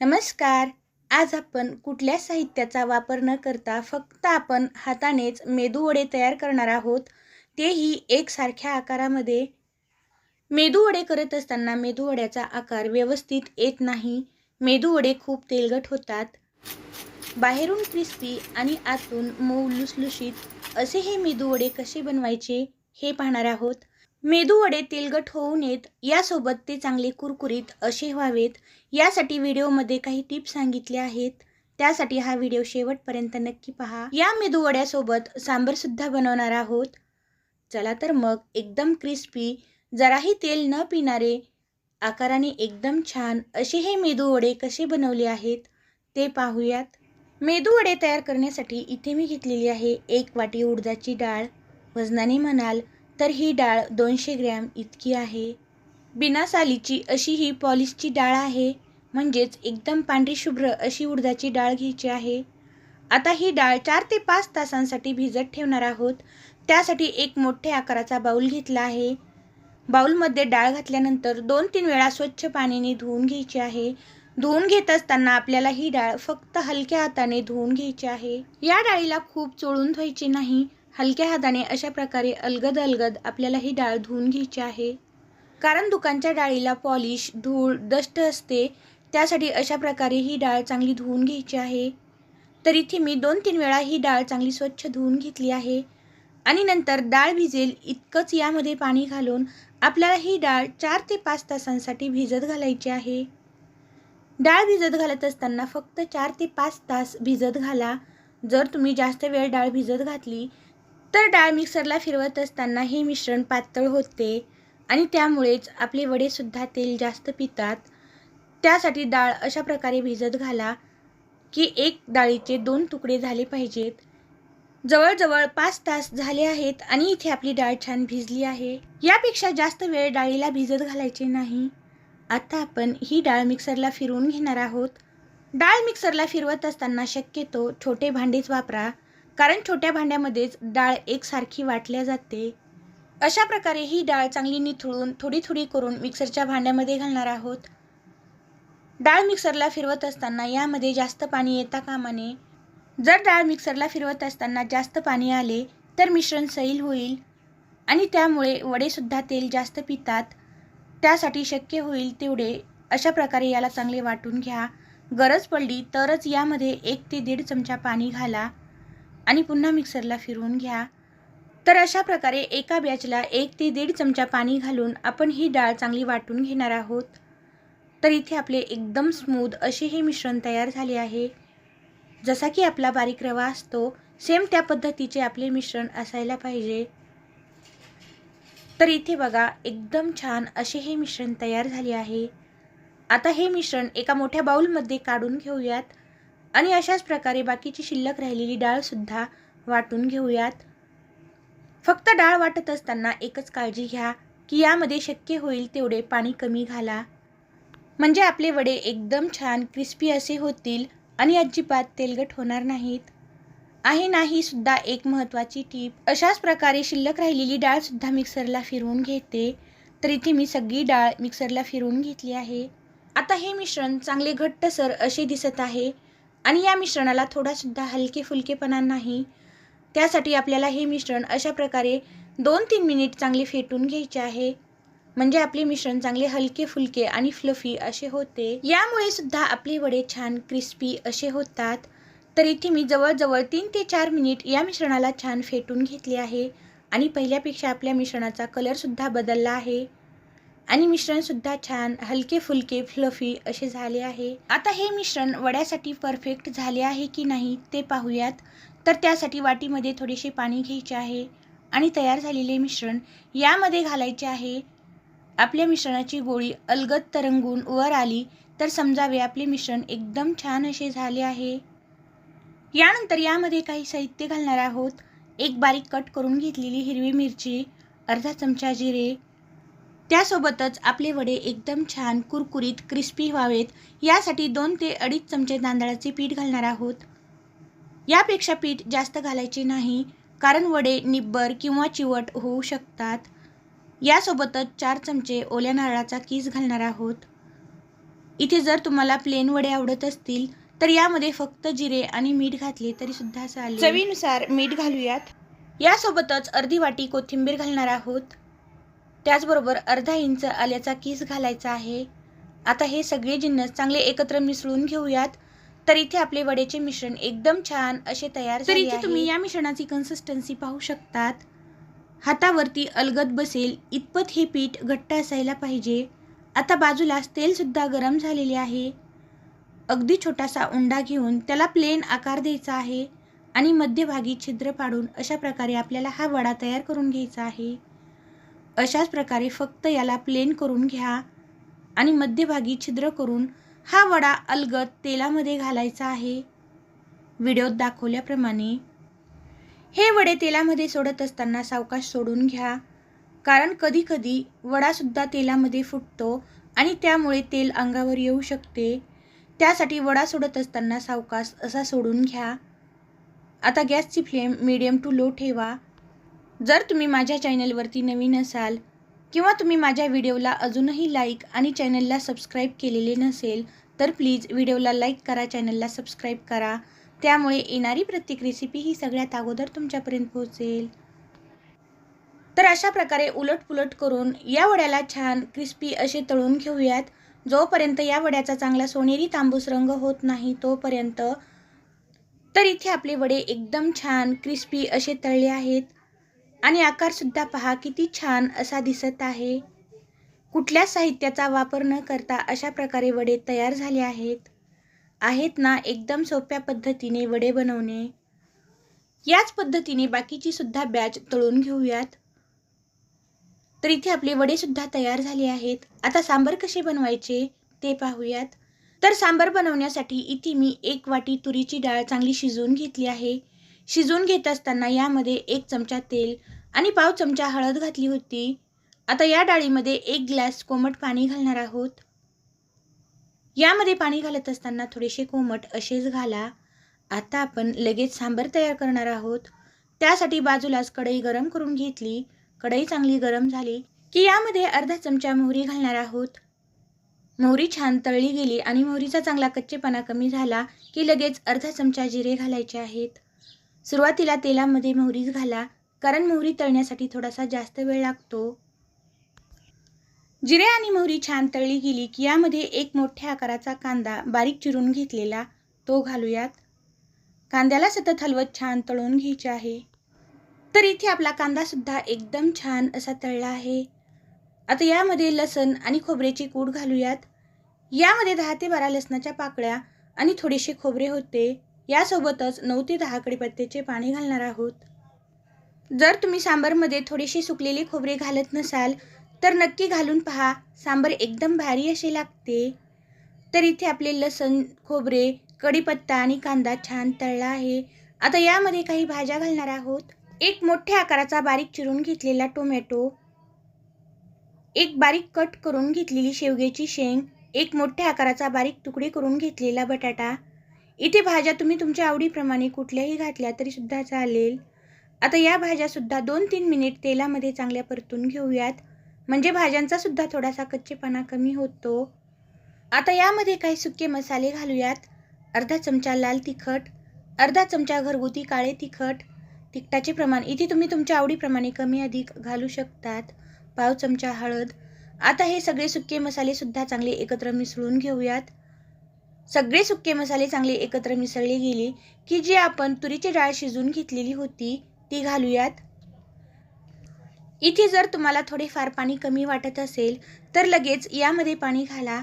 नमस्कार. आज आपण कुठल्या साहित्याचा वापर न करता फक्त आपण हातानेच मेदूवडे तयार करणार आहोत तेही एकसारख्या आकारामध्ये? मेदूवडे करत असताना मेदूवड्याचा आकार व्यवस्थित येत नाही मेदूवडे खूप तेलगट होतात. बाहेरून क्रिस्पी आणि आतून मऊ लुसलुशीत असे हे मेदूवडे कसे बनवायचे हे पाहणार आहोत. मेदूवडे तेलगट होऊ नयेत यासोबत ते चांगले कुरकुरीत असे व्हावेत यासाठी व्हिडिओमध्ये काही टिप्स सांगितले आहेत. त्यासाठी हा व्हिडिओ शेवटपर्यंत नक्की पहा. या मेदूवड्यासोबत सांबरसुद्धा बनवणार आहोत. चला तर मग एकदम क्रिस्पी जराही तेल न पिणारे आकाराने एकदम छान असे हे मेदूवडे कसे बनवले आहेत ते पाहूयात. मेदूवडे तयार करण्यासाठी इथे मी घेतलेली आहे एक वाटी उडदाची डाळ. वजनाने म्हणाल तर ही डाळ दोनशे ग्रॅम इतकी आहे. बिना सालीची अशी ही पॉलिशची डाळ आहे. म्हणजेच एकदम पांढरी शुभ्र अशी उडदाची डाळ घ्यायची आहे. आता ही डाळ चार ते पाच तासांसाठी भिजत ठेवणार आहोत. त्यासाठी एक मोठ्या आकाराचा बाऊल घेतला आहे. बाऊलमध्ये डाळ घातल्यानंतर दोन तीन वेळा स्वच्छ पाण्याने धुवून घ्यायची आहे. धुवून घेत असताना आपल्याला ही डाळ फक्त हलक्या हाताने धुवून घ्यायची आहे. या डाळीला खूप चोळून धुवायची नाही. हलक्या हाताने अशा प्रकारे अलगद अलगद आपल्याला ही डाळ धुवून घ्यायची आहे. कारण दुकानच्या डाळीला पॉलिश धूळ डस्ट असते त्यासाठी अशा प्रकारे ही डाळ चांगली धुवून घ्यायची आहे. तर इथे मी दोन तीन वेळा ही डाळ चांगली स्वच्छ धुवून घेतली आहे. आणि नंतर डाळ भिजेल इतकंच यामध्ये पाणी घालून आपल्याला ही डाळ चार ते पाच तासांसाठी भिजत घालायची आहे. डाळ भिजत घालत असताना फक्त चार ते पाच तास भिजत घाला. जर तुम्ही जास्त वेळ डाळ भिजत घातली तर डाळ मिक्सरला फिरवत असताना हे मिश्रण पातळ होते आणि त्यामुळेच आपले वडेसुद्धा तेल जास्त पितात. त्यासाठी डाळ अशा प्रकारे भिजत घाला की एक डाळीचे दोन तुकडे झाले पाहिजेत. जवळजवळ पाच तास झाले आहेत आणि इथे आपली डाळ छान भिजली आहे. यापेक्षा जास्त वेळ डाळीला भिजत घालायचे नाही. आता आपण ही डाळ मिक्सरला फिरवून घेणार आहोत. डाळ मिक्सरला फिरवत असताना शक्यतो छोटे भांडेच वापरा. कारण छोट्या भांड्यामध्येच डाळ एकसारखी वाटल्या जाते. अशा प्रकारे ही डाळ चांगली निथळून थोडी थोडी करून मिक्सरच्या भांड्यामध्ये घालणार आहोत. डाळ मिक्सरला फिरवत असताना यामध्ये जास्त पाणी येता कामा नये जर डाळ मिक्सरला फिरवत असताना जास्त पाणी आले तर मिश्रण सैल होईल आणि त्यामुळे वडेसुद्धा तेल जास्त पितात. त्यासाठी शक्य होईल तेवढे अशा प्रकारे याला चांगले वाटून घ्या. गरज पडली तरच यामध्ये एक ते दीड चमचा पाणी घाला. आणि पुन्हा मिक्सरला फिरवून घ्या. तर अशा प्रकारे एका बॅचला एक ते दीड चमचा पाणी घालून आपण ही डाळ चांगली वाटून घेणार आहोत. तर इथे आपले एकदम स्मूथ असे हे मिश्रण तयार झाले आहे. जसा की आपला बारीक रवा असतो सेम त्या पद्धतीचे आपले मिश्रण असायला पाहिजे. तर इथे बघा एकदम छान असे हे मिश्रण तयार झाले आहे. आता हे मिश्रण एका मोठ्या बाऊलमध्ये काढून घेऊयात. आणि अशाच प्रकारे बाकीची शिल्लक राहिलेली डाळसुद्धा वाटून घेऊयात. फक्त डाळ वाटत असताना एकच काळजी घ्या की यामध्ये शक्य होईल तेवढे पाणी कमी घाला. म्हणजे आपले वडे एकदम छान क्रिस्पी असे होतील आणि अजिबात तेलगट होणार नाहीत. आहे नाही सुद्धा एक महत्त्वाची टीप. अशाच प्रकारे शिल्लक राहिलेली डाळसुद्धा मिक्सरला फिरवून घेते. तर इथे मी सगळी डाळ मिक्सरला फिरवून घेतली आहे. आता हे मिश्रण चांगले घट्टसर असे दिसत आहे. आणि या मिश्रणाला थोडासुद्धा हलके फुलकेपणा नाही. त्यासाठी आपल्याला हे मिश्रण अशा प्रकारे दोन तीन मिनिट चांगले फेटून घ्यायचे आहे. म्हणजे आपले मिश्रण चांगले हलके फुलके आणि फ्लफी असे होते. यामुळे सुद्धा आपले वडे छान क्रिस्पी असे होतात. तर इथे मी जवळजवळ तीन ते चार मिनिट या मिश्रणाला छान फेटून घेतले आहे. आणि पहिल्यापेक्षा आपल्या मिश्रणाचा कलरसुद्धा बदलला आहे. आणि मिश्रणसुद्धा छान हलके फुलके फ्लफी असे झाले आहे. आता हे मिश्रण वड्यासाठी परफेक्ट झाले आहे की नाही ते पाहूयात. तर त्यासाठी वाटीमध्ये थोडेसे पाणी घ्यायचे आहे आणि तयार झालेले मिश्रण यामध्ये घालायचे आहे. आपल्या मिश्रणाची गोळी अलगद तरंगून वर आली तर समजावे आपले मिश्रण एकदम छान असे झाले आहे. यानंतर यामध्ये काही साहित्य घालणार आहोत. एक बारीक कट करून घेतलेली हिरवी मिरची अर्धा चमचा जिरे त्यासोबतच आपले वडे एकदम छान कुरकुरीत क्रिस्पी व्हावेत. यासाठी दोन ते अडीच चमचे तांदळाचे पीठ घालणार आहोत. यापेक्षा पीठ जास्त घालायचे नाही कारण वडे निब्बर किंवा चिवट होऊ शकतात. यासोबतच चार चमचे ओल्या नारळाचा कीस घालणार आहोत. इथे जर तुम्हाला प्लेन वडे आवडत असतील तर यामध्ये फक्त जिरे आणि मीठ घातले तरी सुद्धा चालेल. चवीनुसार मीठ घालूयात. यासोबतच अर्धी वाटी कोथिंबीर घालणार आहोत. त्याचबरोबर अर्धा इंच आल्याचा किस घालायचा आहे. आता हे सगळे जिन्नस चांगले एकत्र मिसळून घेऊयात. तर इथे आपले वड्याचे मिश्रण एकदम छान असे तयार तर इथे तुम्ही या मिश्रणाची कन्सिस्टन्सी पाहू शकतात. हातावरती अलगद बसेल इतपत हे पीठ घट्ट असायला पाहिजे. आता बाजूलाच तेलसुद्धा गरम झालेले आहे. अगदी छोटासा उंडा घेऊन त्याला प्लेन आकार द्यायचा आहे आणि मध्यभागी छिद्र पाडून अशा प्रकारे आपल्याला हा वडा तयार करून घ्यायचा आहे. अशाच प्रकारे फक्त याला प्लेन करून घ्या आणि मध्यभागी छिद्र करून हा वडा अलगद तेलामध्ये घालायचा आहे. व्हिडिओत दाखवल्याप्रमाणे हे वडे तेलामध्ये सोडत असताना सावकाश सोडून घ्या. कारण कधीकधी वडासुद्धा तेलामध्ये फुटतो आणि त्यामुळे तेल अंगावर येऊ शकते. त्यासाठी वडा सोडत असताना सावकाश असा सोडून घ्या. आता गॅसची फ्लेम मीडियम टू लो ठेवा. जर तुम्ही माझ्या चॅनलवरती नवीन असाल किंवा तुम्ही माझ्या व्हिडिओला अजूनही लाईक आणि चॅनलला सबस्क्राईब केलेले नसेल तर प्लीज व्हिडिओला लाईक करा चॅनलला सबस्क्राईब करा. त्यामुळे येणारी प्रत्येक रेसिपी ही सगळ्यात अगोदर तुमच्यापर्यंत पोहोचेल. तर अशा प्रकारे उलटपुलट करून या वड्याला छान क्रिस्पी असे तळून घेऊयात. जोपर्यंत या वड्याचा चांगला सोनेरी तांबूस रंग होत नाही तोपर्यंत तर इथे आपले वडे एकदम छान क्रिस्पी असे तळले आहेत. आणि आकारसुद्धा पहा किती छान असा दिसत आहे. कुठल्या साहित्याचा वापर न करता अशा प्रकारे वडे तयार झाले आहेत? आहेत ना एकदम सोप्या पद्धतीने वडे बनवणे? याच पद्धतीने बाकीची सुद्धा बॅच तळून घेऊयात. तर इथे आपले वडेसुद्धा तयार झाले आहेत. आता सांबर कसे बनवायचे ते पाहूयात. तर सांबर बनवण्यासाठी इथे मी एक वाटी तुरीची डाळ चांगली शिजवून घेतली आहे. शिजवून घेत असताना यामध्ये एक चमचा तेल आणि पाव चमचा हळद घातली होती. आता या डाळीमध्ये एक ग्लास कोमट पाणी घालणार आहोत. यामध्ये पाणी घालत असताना थोडेसे कोमट असेच घाला. आता आपण लगेच सांबर तयार करणार आहोत. त्यासाठी बाजूलाच कढई गरम करून घेतली. कढई चांगली गरम झाली की यामध्ये अर्धा चमचा मोहरी घालणार आहोत. मोहरी छान तळली गेली आणि मोहरीचा चांगला कच्चेपणा कमी झाला की लगेच अर्धा चमचा जिरे घालायचे आहेत. सुरुवातीला तेलामध्ये मोहरीच घाला कारण मोहरी तळण्यासाठी थोडासा जास्त वेळ लागतो. जिरे आणि मोहरी छान तळली गेली की यामध्ये एक मोठ्या आकाराचा कांदा बारीक चिरून घेतलेला तो घालूयात. कांद्याला सतत हलवत छान तळून घ्यायचे आहे. तर इथे आपला कांदासुद्धा एकदम छान असा तळला आहे. आता यामध्ये लसण आणि खोबऱ्याची कूड घालूयात. यामध्ये दहा ते बारा लसणाच्या पाकळ्या आणि थोडेसे खोबरे होते. यासोबतच नऊ ते दहा कडीपत्त्याचे पाणी घालणार आहोत. जर तुम्ही सांबारमध्ये थोडेसे सुकलेले खोबरे घालत नसाल तर नक्की घालून पहा. सांबर एकदम भारी असे लागते. तर इथे आपले लसण खोबरे कढीपत्ता आणि कांदा छान तळला आहे. आता यामध्ये काही भाज्या घालणार आहोत. एक मोठ्या आकाराचा बारीक चिरून घेतलेला टोमॅटो एक बारीक कट करून घेतलेली शेवग्याची शेंग एक मोठ्या आकाराचा बारीक तुकडे करून घेतलेला बटाटा इथे भाज्या तुम्ही तुमच्या आवडीप्रमाणे कुठल्याही घातल्या तरीसुद्धा चालेल. आता या भाज्यासुद्धा दोन तीन मिनिट तेलामध्ये चांगल्या परतून घेऊयात. म्हणजे भाज्यांचासुद्धा थोडासा कच्चेपणा कमी होतो. आता यामध्ये काही सुके मसाले घालूयात. अर्धा चमचा लाल तिखट अर्धा चमचा घरगुती काळे तिखट. तिखटाचे प्रमाण इथे तुम्ही तुमच्या आवडीप्रमाणे कमी अधिक घालू शकतात. पाव चमचा हळद. आता हे सगळे सुके मसालेसुद्धा चांगले एकत्र मिसळून घेऊयात. सगळे सुके मसाले चांगले एकत्र मिसळले गेले की जी आपण तुरीची डाळ शिजून घेतलेली होती ती घालूयात. इथे जर तुम्हाला थोडेफार पाणी कमी वाटत असेल तर लगेच यामध्ये पाणी घाला.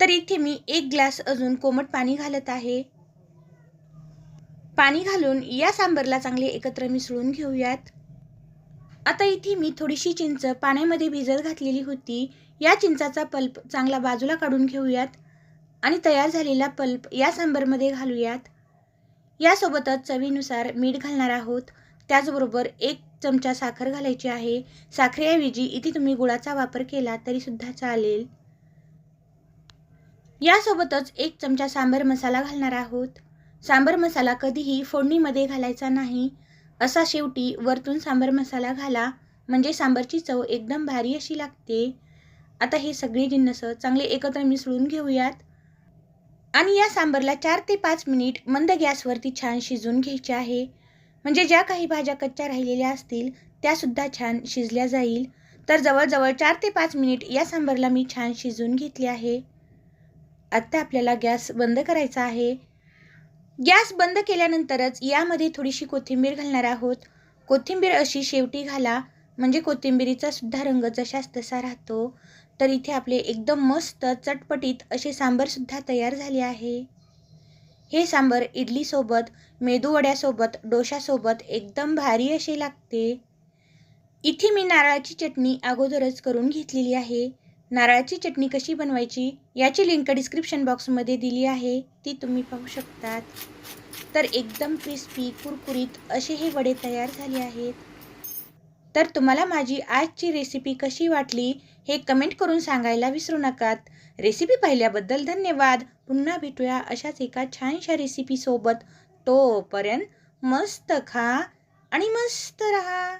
तर इथे मी एक ग्लास अजून कोमट पाणी घालत आहे. पाणी घालून या सांबरला चांगले एकत्र मिसळून घेऊयात. आता इथे मी थोडीशी चिंच पाण्यामध्ये भिजत घातलेली होती. या चिंचाचा पल्प चांगला बाजूला काढून घेऊयात. आणि तयार झालेला पल्प या सांबरमध्ये घालूयात. यासोबतच चवीनुसार मीठ घालणार आहोत. त्याचबरोबर एक चमचा साखर घालायची आहे. साखरेऐवजी इथे तुम्ही गुळाचा वापर केला तरीसुद्धा चालेल. यासोबतच एक चमचा सांबर मसाला घालणार आहोत. सांबर मसाला कधीही फोडणीमध्ये घालायचा नाही. असा शेवटी वरतून सांबर मसाला घाला. म्हणजे सांबरची चव एकदम भारी अशी लागते. आता हे सगळे जिन्नस चांगले एकत्र मिसळून घेऊयात. आणि या सांबरला चार ते पाच मिनिट मंद गॅसवरती छान शिजवून घ्यायचे आहे. म्हणजे ज्या काही भाज्या कच्च्या राहिलेल्या असतील त्यासुद्धा छान शिजल्या जाईल. तर जवळजवळ चार ते पाच मिनिट या सांबरला मी छान शिजवून घेतले आहे. आत्ता आपल्याला गॅस बंद करायचा आहे. गॅस बंद केल्यानंतरच यामध्ये थोडीशी कोथिंबीर घालणार आहोत. कोथिंबीर अशी शेवटी घाला. म्हणजे कोथिंबीरीचा सुद्धा रंग जशाच तसा राहतो. तर इथे आपले एकदम मस्त चटपटीत असे सांबरसुद्धा तयार झाले आहे. हे सांबर इडलीसोबत मेदूवड्यासोबत डोशासोबत एकदम भारी असे लागते. इथे मी नारळाची चटणी अगोदरच करून घेतलेली आहे. नारळाची चटणी कशी बनवायची याची लिंक डिस्क्रिप्शन बॉक्समध्ये दिली आहे. ती तुम्ही पाहू शकतात. तर एकदम क्रिस्पी कुरकुरीत असे हे वडे तयार झाले आहेत. तर तुम्हाला माझी आजची रेसिपी कशी वाटली हे कमेंट करून सांगायला विसरू नकात. रेसिपी पाहिल्याबद्दल धन्यवाद. पुन्हा भेटूया अशाच एका छानशा रेसिपीसोबत तोपर्यंत मस्त खा आणि मस्त रहा.